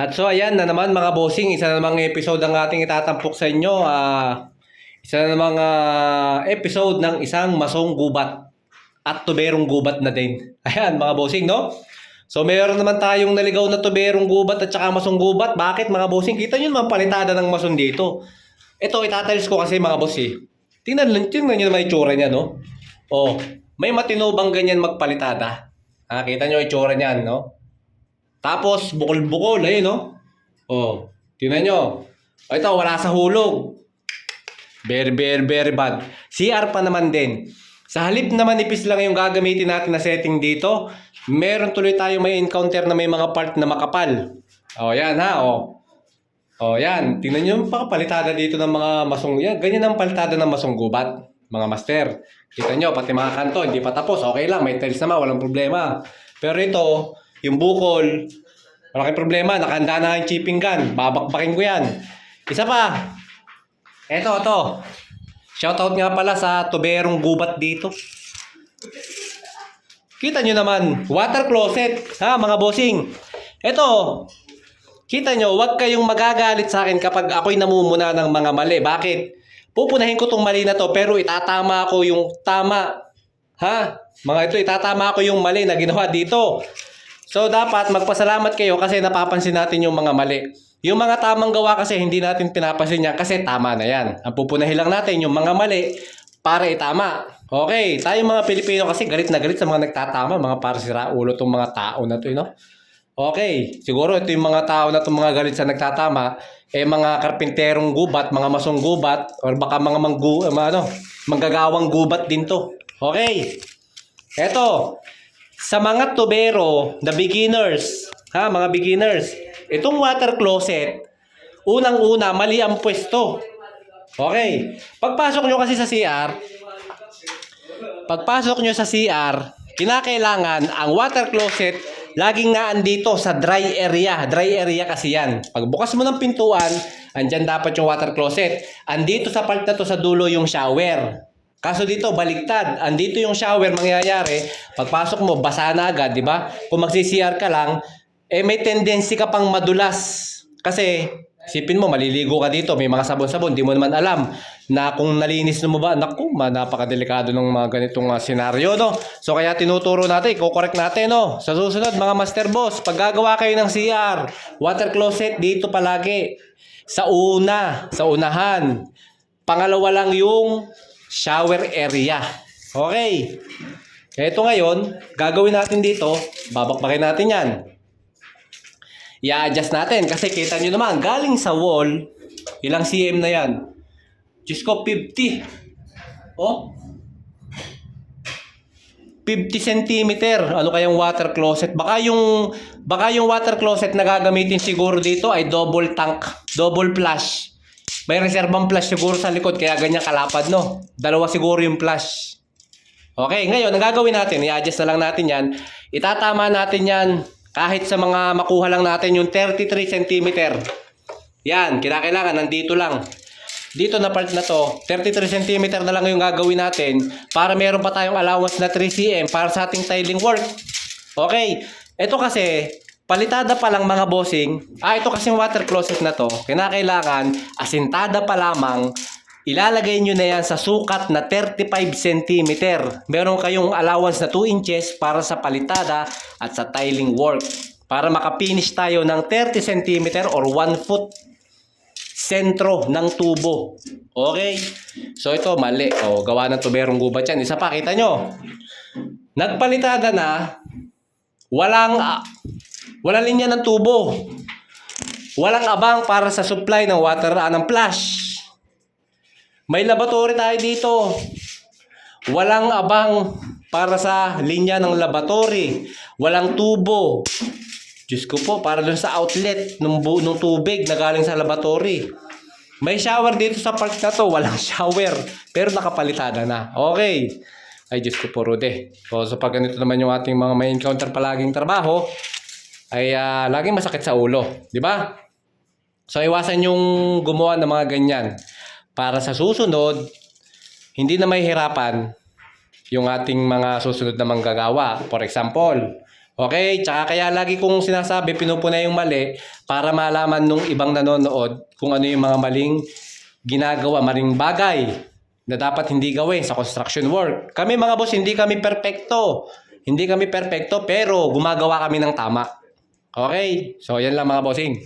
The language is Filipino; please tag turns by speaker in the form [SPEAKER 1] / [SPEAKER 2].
[SPEAKER 1] At so ayan na naman mga bossing, isa na namang episode ang ating itatampok sa inyo. Ah, isa na namang ah, episode ng isang masong gubat at tuberong gubat na din. Ayan mga bossing, no? So mayroon naman tayong naligaw na tuberong gubat at saka masong gubat. Bakit mga bossing? Kita nyo naman palitada ng mason dito. Ito, itatalis ko kasi mga boss eh. Tingnan, tingnan nyo naman itsura niya, no? Oh, may matino bang ganyan magpalitada? Ah, kita nyo itsura niyan, no? Tapos, bukol-bukol, ayun, no? Oh, tingnan nyo. Oh, ito, wala sa hulog. Very, very, very bad. CR pa naman din. Sa halip na manipis lang yung gagamitin natin na setting dito, meron tuloy tayo may encounter na may mga part na makapal. Oh, yan ha, oh. Oh, yan. Tingnan nyo yung pakapalitada dito ng mga masong... Yan, ganyan ang palitada ng masong gubat, mga master. Kita nyo, pati mga kanto, hindi pa tapos. Okay lang, may tiles naman, walang problema. Pero ito, yung bukol, malaking problema. Nakahanda na yung chipping gun. Babakbakin ko yan. Isa pa. Ito, ito. Shoutout nga pala sa tuberong gubat dito. Kita nyo naman, water closet, ha mga bossing. Ito, kita nyo, huwag kayong magagalit sa akin kapag ako'y namumuna ng mga mali. Bakit? Pupunahin ko tong mali na to, pero itatama ko yung tama. Ha? Mga ito, itatama ko yung mali na ginawa dito. So, dapat magpasalamat kayo kasi napapansin natin yung mga mali. Yung mga tamang gawa kasi hindi natin pinapansin yan kasi tama na yan. Ang pupunahin lang natin yung mga mali para itama. Okay, tayo mga Pilipino kasi galit na galit sa mga nagtatama, mga para sira ulo tong mga tao na to, you know? Okay, siguro ito yung mga tao na itong mga galit sa nagtatama, eh mga karpinterong gubat, mga masong gubat, or baka mga manggu, eh, ano, manggagawang gubat din to. Okay, eto, sa mga tubero, the beginners, ha, mga beginners, itong water closet, unang-una, mali ang pwesto. Okay, pagpasok nyo kasi sa CR, pagpasok nyo sa CR, kinakailangan ang water closet laging nga andito sa dry area. Dry area kasi yan. Pagbukas mo ng pintuan, andyan dapat yung water closet. Andito sa part na to sa dulo yung shower. Kaso dito, baliktad. Andito yung shower, mangyayari. Pagpasok mo, basa na agad, di ba? Kung magsi-CR ka lang, eh may tendency ka pang madulas. Kasi, sipin mo, maliligo ka dito, may mga sabon-sabon, di mo naman alam na kung nalinis mo ba, naku, napakadelikado ng mga ganitong uh, senaryo, no? So, kaya tinuturo natin, i-correct natin, no? Sa susunod, mga master boss, pag gagawa kayo ng CR, water closet, dito palagi. Sa una, sa unahan. Pangalawa lang yung shower area. Okay. Ito ngayon, gagawin natin dito, babakbakin natin yan. I-adjust natin kasi kita nyo naman, galing sa wall, ilang cm na yan? Diyos ko, 50. Oh. 50 cm. Ano kayang water closet? Baka yung baka yung water closet na gagamitin siguro dito ay double tank, double flush. May reserbang flush siguro sa likod kaya ganyan kalapad no. Dalawa siguro yung flush. Okay, ngayon ang gagawin natin, i-adjust na lang natin 'yan. Itatama natin 'yan kahit sa mga makuha lang natin yung 33 cm. Yan, kinakailangan nandito lang. Dito na part na to, 33 cm na lang yung gagawin natin para meron pa tayong allowance na 3 cm para sa ating tiling work. Okay, ito kasi, palitada pa lang mga bossing, ah ito kasing water closet na to, kinakailangan, asintada pa lamang, ilalagay nyo na yan sa sukat na 35 cm. Meron kayong allowance na 2 inches para sa palitada at sa tiling work. Para makapinish tayo ng 30 cm or 1 foot sentro ng tubo. Okay? So ito, mali. O, gawa ng tuberong gubat yan. Isa pa, kita nyo. Nagpalitada na, walang, ah, walang linya ng tubo. Walang abang para sa supply ng water, ah, ng flash. May laboratory tayo dito. Walang abang para sa linya ng laboratory. Walang tubo. Diyos ko po, para dun sa outlet ng, ng tubig na galing sa laboratory. May shower dito sa park na to. Walang shower. Pero nakapalitada na. Okay. Ay, Diyos ko po, Rude. So, so pag ganito naman yung ating mga may encounter palaging trabaho, ay ah, laging masakit sa ulo. Di ba? So, iwasan yung gumawa ng mga ganyan. Para sa susunod, hindi na may hirapan yung ating mga susunod na manggagawa. For example, Okay? Tsaka kaya lagi kong sinasabi, pinupuna yung mali para malaman nung ibang nanonood kung ano yung mga maling ginagawa, maling bagay na dapat hindi gawin sa construction work. Kami mga boss, hindi kami perpekto. Hindi kami perpekto pero gumagawa kami ng tama. Okay? So, yan lang mga bossing.